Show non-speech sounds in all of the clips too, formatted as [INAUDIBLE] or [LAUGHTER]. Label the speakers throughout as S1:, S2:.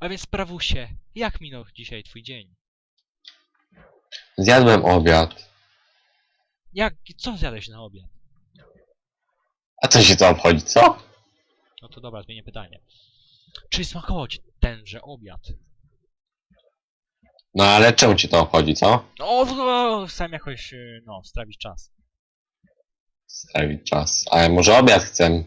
S1: A więc sprawusie, jak minął dzisiaj twój dzień?
S2: Zjadłem obiad.
S1: Jak, co zjadłeś na obiad?
S2: A co się to obchodzi, co?
S1: No to dobra, zmienię pytanie. Czy smakował ci tenże obiad?
S2: No ale czemu ci to obchodzi, co?
S1: No, no, chcę jakoś, y, no, strawić czas.
S2: Stawić czas. Ale może obiad chcę.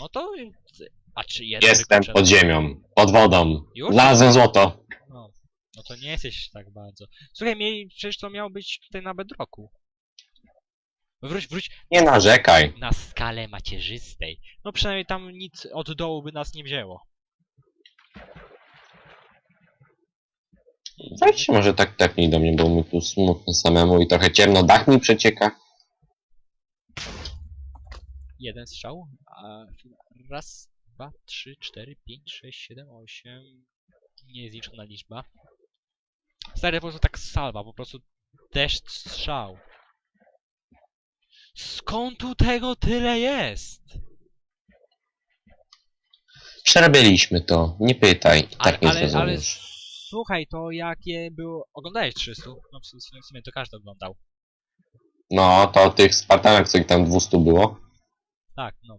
S1: No to... A czy jeden
S2: Jestem pod ziemią. Pod wodą.
S1: Już?
S2: Znalazłem złoto.
S1: No, no to nie jesteś tak bardzo. Słuchaj, miej, przecież to miało być tutaj na bedroku. Wróć, wróć
S2: Nie narzekaj.
S1: na skalę macierzystej. No przynajmniej tam nic od dołu by nas nie wzięło.
S2: Weź się może tak tepnij do mnie, bo mi tu smutno samemu i trochę ciemno. Dach mi przecieka.
S1: Jeden strzał. A raz, dwa, trzy, cztery, pięć, sześć, siedem, osiem. Niezliczona liczba. Stary, po prostu tak salwa, po prostu deszcz strzał. Skąd tu tego tyle jest?
S2: Przerabialiśmy to. Nie pytaj.
S1: Ale,
S2: tak nie
S1: ale, ale
S2: zrozumiesz.
S1: słuchaj, to jakie było... Oglądałeś 300? No w sumie, w sumie to każdy oglądał.
S2: No, to tych Spartanek, co ich tam 200 było.
S1: Tak, no.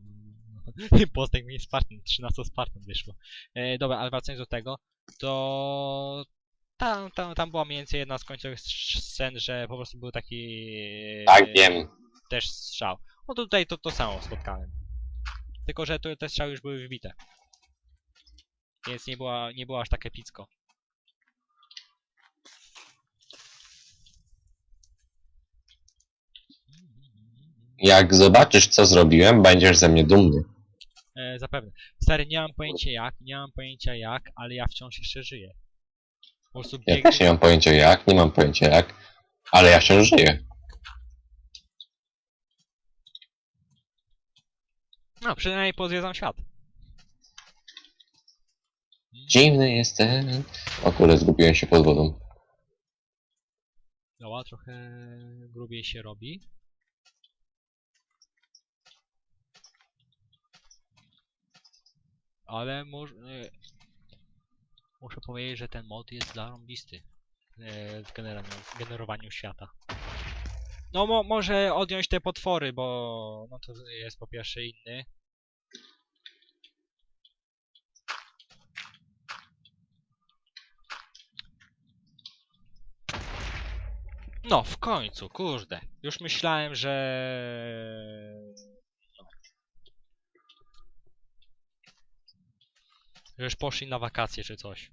S1: [LAUGHS] Postek mi Spartan, 13 Spartan wyszło. E, dobra, ale wracając do tego, to tam, tam, tam była mniej więcej jedna z końcowych scen, że po prostu był taki
S2: Tak,
S1: e,
S2: wiem.
S1: też strzał. No to tutaj to, to samo spotkałem. Tylko, że to, te strzały już były wbite. Więc nie była, nie było aż tak epicko.
S2: Jak zobaczysz, co zrobiłem, będziesz ze mnie dumny.
S1: E, zapewne. Stary, nie mam pojęcia jak, nie mam pojęcia jak, ale ja wciąż jeszcze żyję. Po prostu
S2: Ja też nie mam pojęcia jak, nie mam pojęcia jak, ale ja wciąż żyję.
S1: No, przynajmniej pozwiedzam świat.
S2: Dziwny jest ten... O kurde, zgubiłem się pod wodą.
S1: Dobra, trochę grubiej się robi. Ale może... Muszę powiedzieć, że ten mod jest zarąbisty e, w generowaniu, świata. No mo może odjąć te potwory, bo no to jest po pierwsze inny. No, w końcu, kurde. Już myślałem, że... Że już poszli na wakacje czy coś.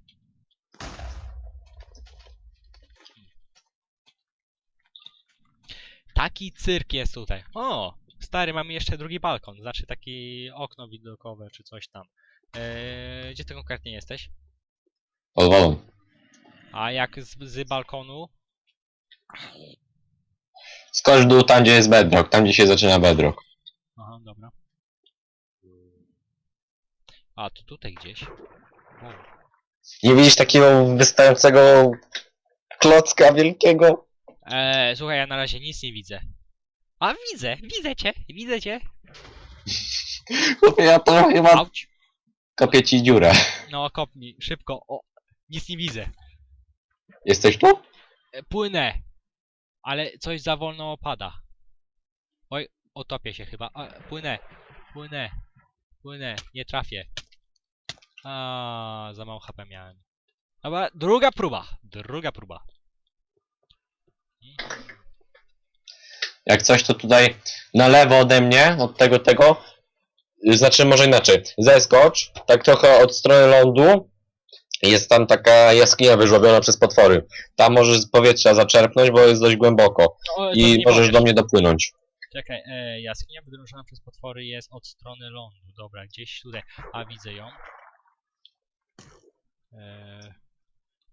S1: Taki cyrk jest tutaj. O! Stary, mamy jeszcze drugi balkon. Znaczy taki okno widokowe czy coś tam. Eee, gdzie ty konkretnie jesteś?
S2: Pod wodą.
S1: A jak z, z balkonu?
S2: Skocz w dół tam, gdzie jest bedrock, tam, gdzie się zaczyna bedrock.
S1: Aha, dobra. A, to tutaj gdzieś. O.
S2: Nie widzisz takiego wystającego klocka wielkiego?
S1: Eee, słuchaj, ja na razie nic nie widzę. A widzę, widzę cię, widzę cię.
S2: Chłopie, [LAUGHS] ja to chyba
S1: Auć.
S2: kopię ci dziurę.
S1: No, kopnij, szybko. O, nic nie widzę.
S2: Jesteś tu?
S1: E, płynę. Ale coś za wolno opada. Oj, otopię się chyba. A, płynę, płynę, płynę, nie trafię. A, za mało HP miałem. Dobra, druga próba, druga próba.
S2: Jak coś, to tutaj na lewo ode mnie, od tego, tego. Znaczy, może inaczej. Zeskocz, tak trochę od strony lądu. Jest tam taka jaskinia wyżłobiona przez potwory. Tam możesz z powietrza zaczerpnąć, bo jest dość głęboko.
S1: No,
S2: I możesz
S1: powiesz.
S2: do mnie dopłynąć.
S1: Czekaj, e, jaskinia wydrążona przez potwory jest od strony lądu. Dobra, gdzieś tutaj. A widzę ją. E,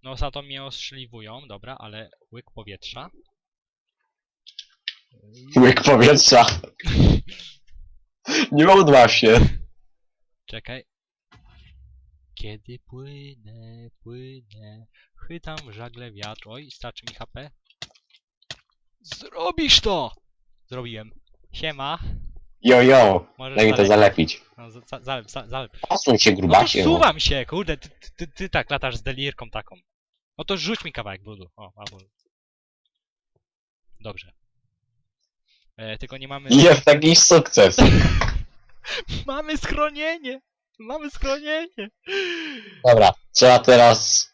S1: no za to mnie ostrzeliwują, dobra, ale łyk powietrza.
S2: Łyk powietrza. [LAUGHS] Nie odław się.
S1: Czekaj. Kiedy płynę, płynę, chytam żagle wiatru. Oj, starczy mi HP. Zrobisz to! Zrobiłem. Siema.
S2: Jo, jo.
S1: Możesz
S2: Daj mi to zalepić.
S1: No No, za- za- zalep, za- zalep.
S2: Posuń się,
S1: No to
S2: grubasie. no.
S1: suwam się, kurde, ty, ty, ty, ty tak latasz z delirką taką. No to rzuć mi kawałek brudu. O, albo... Dobrze. E, tylko nie mamy...
S2: Jest taki sukces. [LAUGHS]
S1: Mamy schronienie! Mamy schronienie!
S2: Dobra, trzeba teraz...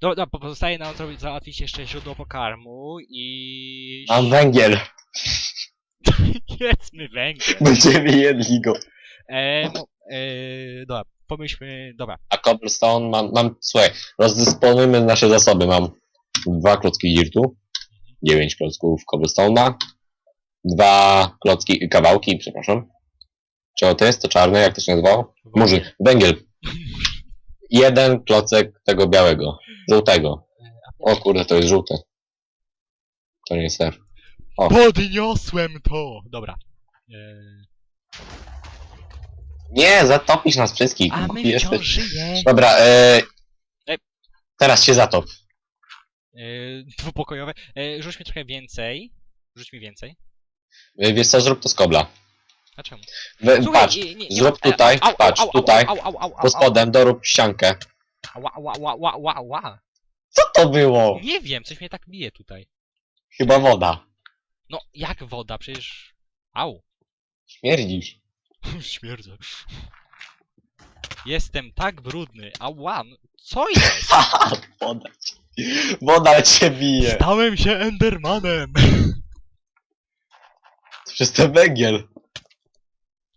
S1: Dobra, dobra po- pozostaje nam zrobić, załatwić jeszcze źródło pokarmu i...
S2: Mam węgiel.
S1: Jedzmy węgiel.
S2: Będziemy jedli go.
S1: E, mo, e, dobra, pomyślmy, dobra.
S2: A cobblestone mam, mam, słuchaj, rozdysponujmy nasze zasoby. Mam dwa klocki dirtu, dziewięć klocków cobblestone'a, dwa klocki, kawałki, przepraszam. Czego to jest? To czarne, jak to się nazywało? Murzy, węgiel. Jeden klocek tego białego, żółtego. O kurde, to jest żółte. To nie jest ser. O.
S1: Podniosłem to! Dobra. E,
S2: Nie, zatopisz nas wszystkich.
S1: a my
S2: Jesteś-
S1: wciąż żyjemy.
S2: Dobra, e...
S1: Ej.
S2: teraz się zatop.
S1: E, dwupokojowe. E, rzuć mi trochę więcej. Rzuć mi więcej.
S2: E, Wiesz co, zrób to z kobla.
S1: A czemu?
S2: We,
S1: Słuchaj,
S2: patrz,
S1: nie- nie- nie
S2: zrób
S1: ma-
S2: tutaj,
S1: au, au,
S2: patrz,
S1: au, au,
S2: tutaj,
S1: au, au, au, au,
S2: pod spodem dorób ściankę.
S1: Ła, ła, ła, ła, ła, ła.
S2: Co to było?
S1: Nie wiem, coś mnie tak bije tutaj.
S2: Chyba woda.
S1: No, jak woda, przecież... Au.
S2: Śmierdzisz. [LAUGHS]
S1: Śmierdzę. Jestem tak brudny. Ała, no, co jest? [LAUGHS]
S2: Woda. Woda cię bije.
S1: Stałem się Endermanem.
S2: Przez ten węgiel.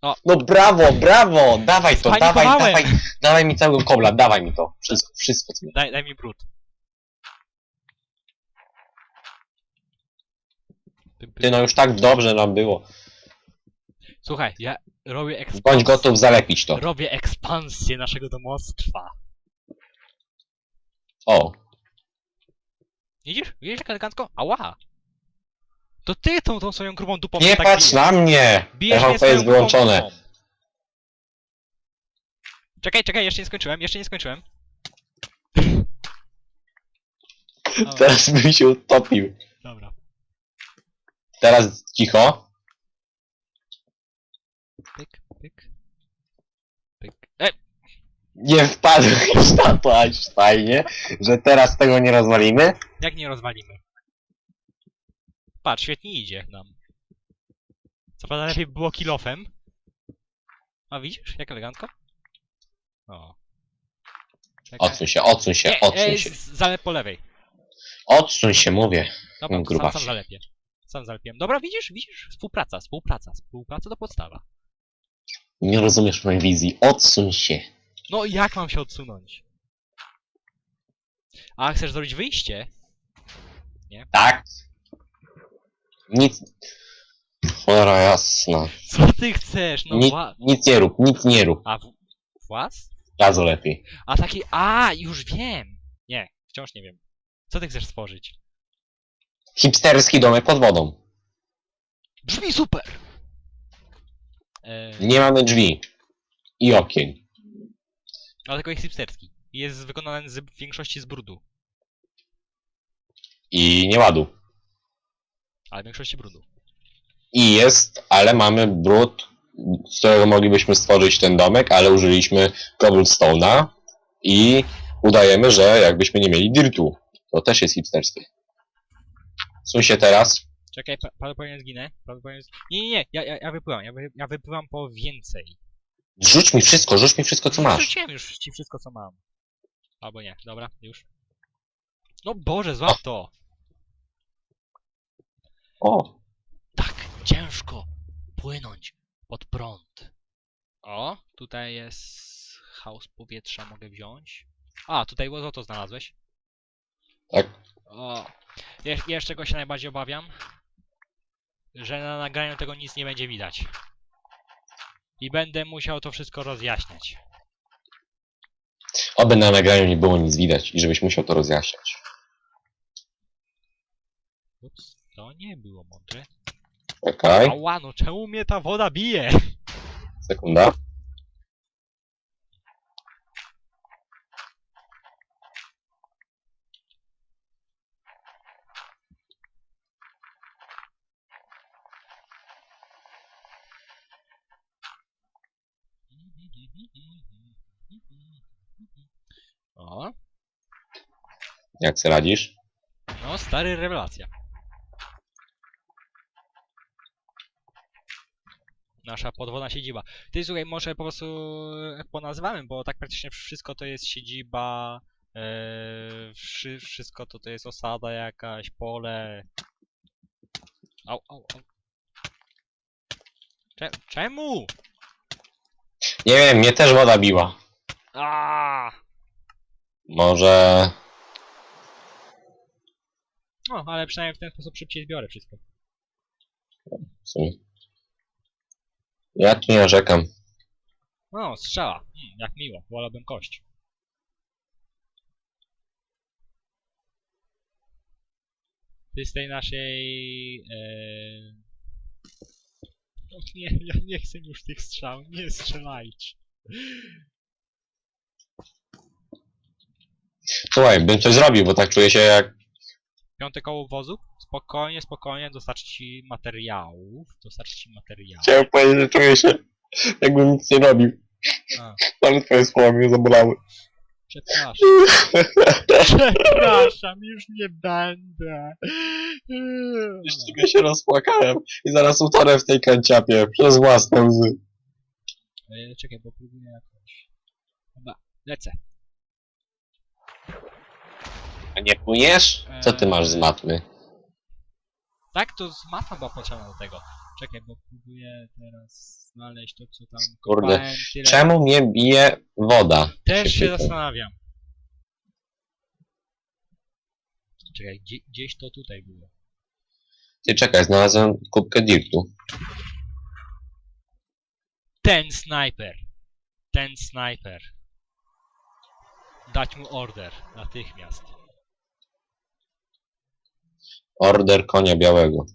S1: O.
S2: No brawo, brawo! Dawaj to, dawaj,
S1: Spanikowałem.
S2: dawaj, dawaj mi całego kobla, dawaj mi to. Wszystko, wszystko. co-
S1: Daj, daj mi brud.
S2: Ty no już tak dobrze nam było.
S1: Słuchaj, ja robię
S2: Bądź
S1: ekspansję.
S2: gotów zalepić to.
S1: Robię ekspansję naszego domostwa.
S2: O,
S1: Widzisz? Widzisz jak elegancko? Ała! To ty tą, tą swoją grubą dupą
S2: nie
S1: tak
S2: patrz
S1: bijesz.
S2: na mnie!
S1: Bijesz
S2: TVP jest wyłączone.
S1: dupą. Czekaj, czekaj, jeszcze nie skończyłem, jeszcze nie skończyłem.
S2: Teraz bym się utopił. Teraz cicho.
S1: Pyk, pyk. Pyk. E,
S2: Nie wpadłeś [LAUGHS] na to fajnie, że teraz tego nie rozwalimy.
S1: jak nie rozwalimy? Patrz, świetnie idzie nam. Co prawda lepiej by było kilofem. A widzisz, jak elegancko? O.
S2: Odsuń się, odsuń się,
S1: Nie,
S2: odsuń
S1: e,
S2: się.
S1: Zalep po lewej.
S2: Odsuń się, mówię.
S1: Dobra, to sam,
S2: grubasie.
S1: sam zalepię. Sam. Dobra, widzisz, widzisz? Współpraca, współpraca, współpraca to podstawa.
S2: Nie rozumiesz mojej wizji. Odsuń się.
S1: No i jak mam się odsunąć? A, chcesz zrobić wyjście?
S2: Tak? Nic. Cholera jasna.
S1: Co ty chcesz? No
S2: Ni
S1: wła...
S2: nic nie rób, nic nie rób.
S1: A, w... włas?
S2: Razu lepiej.
S1: A taki... A, już wiem! Nie, wciąż nie wiem. Co ty chcesz stworzyć?
S2: Hipsterski domek pod wodą.
S1: Brzmi super! E,
S2: Nie mamy drzwi. I okien.
S1: ale tylko jest hipsterski. Jest wykonany z w większości z brudu.
S2: I nie ładu.
S1: Ale w większości brudu.
S2: I jest, ale mamy brud, z którego moglibyśmy stworzyć ten domek, ale użyliśmy cobblestone'a i udajemy, że jakbyśmy nie mieli dirtu. To też jest hipsterskie. Suń się teraz.
S1: Czekaj, pra- prawdopodobnie zginę. Prawdopodobnie... z- Nie, nie, nie, ja, ja, ja wypływam. Ja, wy, ja wypływam po więcej.
S2: Rzuć mi wszystko, rzuć mi wszystko, co masz.
S1: Rzuciłem już ci wszystko, co mam. Albo nie, dobra, już. No Boże, złap to!
S2: O,
S1: Tak, ciężko płynąć pod prąd. O, tutaj jest chaos powietrza, mogę wziąć. A, tutaj złoto znalazłeś.
S2: tak.
S1: Jeszcze czego się najbardziej obawiam? Że na nagraniu tego nic nie będzie widać. I będę musiał to wszystko rozjaśniać.
S2: Oby na nagraniu nie było nic widać i żebyś musiał to rozjaśniać.
S1: Ups, to nie było mądre.
S2: Czekaj,
S1: Ała, no czemu mnie ta woda bije?
S2: sekunda.
S1: O,
S2: Jak sobie radzisz?
S1: no stary rewelacja. Nasza podwodna siedziba. Ty słuchaj, może po prostu ponazywamy, bo tak praktycznie wszystko to jest siedziba, e, wszy, wszystko to to jest osada jakaś, pole. Au, au, au. Cze czemu?
S2: Nie wiem, mnie też woda biła.
S1: A!
S2: Może...
S1: No, ale przynajmniej w ten sposób szybciej zbiorę wszystko.
S2: w sumie. Ja tu nie narzekam.
S1: No, strzała. Hmm, jak miło, wolałbym kość. Ty z tej naszej... E... O [LAUGHS] nie, ja nie chcę już tych strzał, nie strzelajcie.
S2: Słuchaj, bym coś zrobił, bo tak czuję się jak...
S1: Piąte koło wozu? Spokojnie, spokojnie, dostarczy ci materiałów. Dostarczy ci materiałów.
S2: Chciałem powiedzieć, że czuję się jakbym nic nie robił.
S1: A.
S2: Ale twoje słowa mnie zabolały.
S1: Przepraszam. [LAUGHS] Przepraszam, już nie będę.
S2: Jeszcze się rozpłakałem i zaraz utonę w tej kanciapie przez własne łzy.
S1: E, czekaj, bo próbuję jakoś. Dobra, lecę.
S2: A nie płyniesz? Co ty masz z matmy?
S1: Tak, to z mapa była potrzebna do tego. Czekaj, bo próbuję teraz znaleźć to, co tam
S2: Kurde,
S1: kopałem, tyle.
S2: Czemu mnie bije woda?
S1: Też się
S2: pytam.
S1: zastanawiam. Czekaj, gdzie, gdzieś to tutaj było.
S2: Ty czekaj, znalazłem kubkę dirtu.
S1: Ten snajper. Ten snajper. Dać mu order natychmiast.
S2: Order konia białego.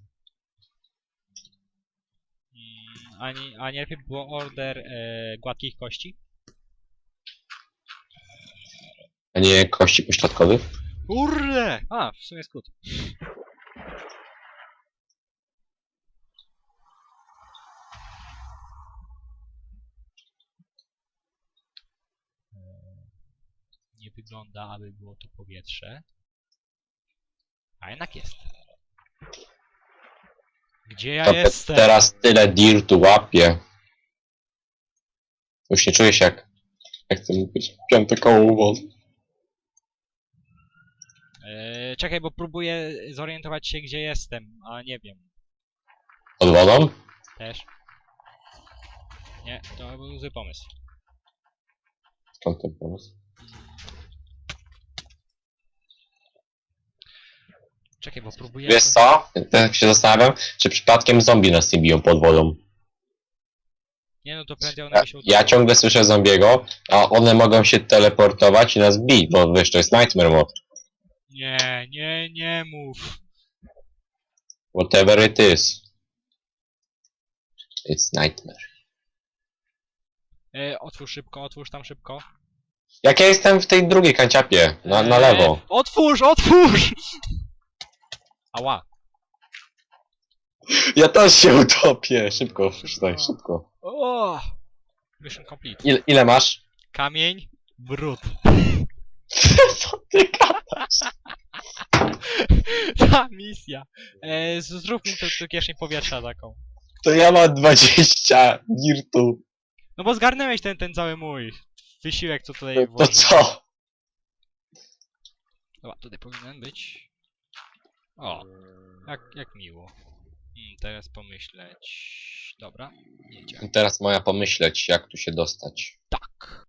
S1: Mm, a, nie, a nie lepiej było order e, gładkich kości?
S2: A nie kości pośladkowych?
S1: Kurde! A, w sumie skrót. Eee, Nie wygląda, aby było tu powietrze. A jednak jest. Gdzie ja
S2: To te,
S1: jestem?
S2: teraz tyle dirtu łapię. Już nie czuję się jak... Jak chcę mówić. Piąte koło wozu.
S1: Eee, czekaj, bo próbuję zorientować się, gdzie jestem, a nie wiem.
S2: Pod wodą?
S1: Też. Nie, to był zły pomysł.
S2: Skąd ten pomysł?
S1: Czekaj, bo próbuję...
S2: Wiesz co? Tak się zastanawiam, czy przypadkiem zombie nas nie biją pod wodą.
S1: Nie no, to prędzej one
S2: Ja,
S1: mi się
S2: ja ciągle słyszę zombiego, a one mogą się teleportować i nas bić, bo wiesz, to jest Nightmare Mode.
S1: Nie, nie, nie mów.
S2: Whatever it is. It's nightmare.
S1: E, otwórz szybko, otwórz tam szybko.
S2: Jak ja jestem w tej drugiej kanciapie, na, na
S1: E,
S2: lewo.
S1: Otwórz, otwórz! Ała.
S2: Ja też się utopię. Szybko, przeczytaj, szybko.
S1: O! Mission complete.
S2: Ile, ile masz?
S1: Kamień, brud. [LAUGHS]
S2: Co ty gadasz? [LAUGHS]
S1: Ta misja. E, z- zrób mi tu kieszeń powietrza taką.
S2: To ja mam 20 dirtu.
S1: No bo zgarnęłeś ten, ten cały mój wysiłek, co tutaj
S2: To
S1: włożyłem.
S2: co?
S1: Dobra, tutaj powinien być. O, jak, jak miło. Hmm, teraz pomyśleć. Dobra, jedziemy.
S2: Teraz moja pomyśleć, jak tu się dostać.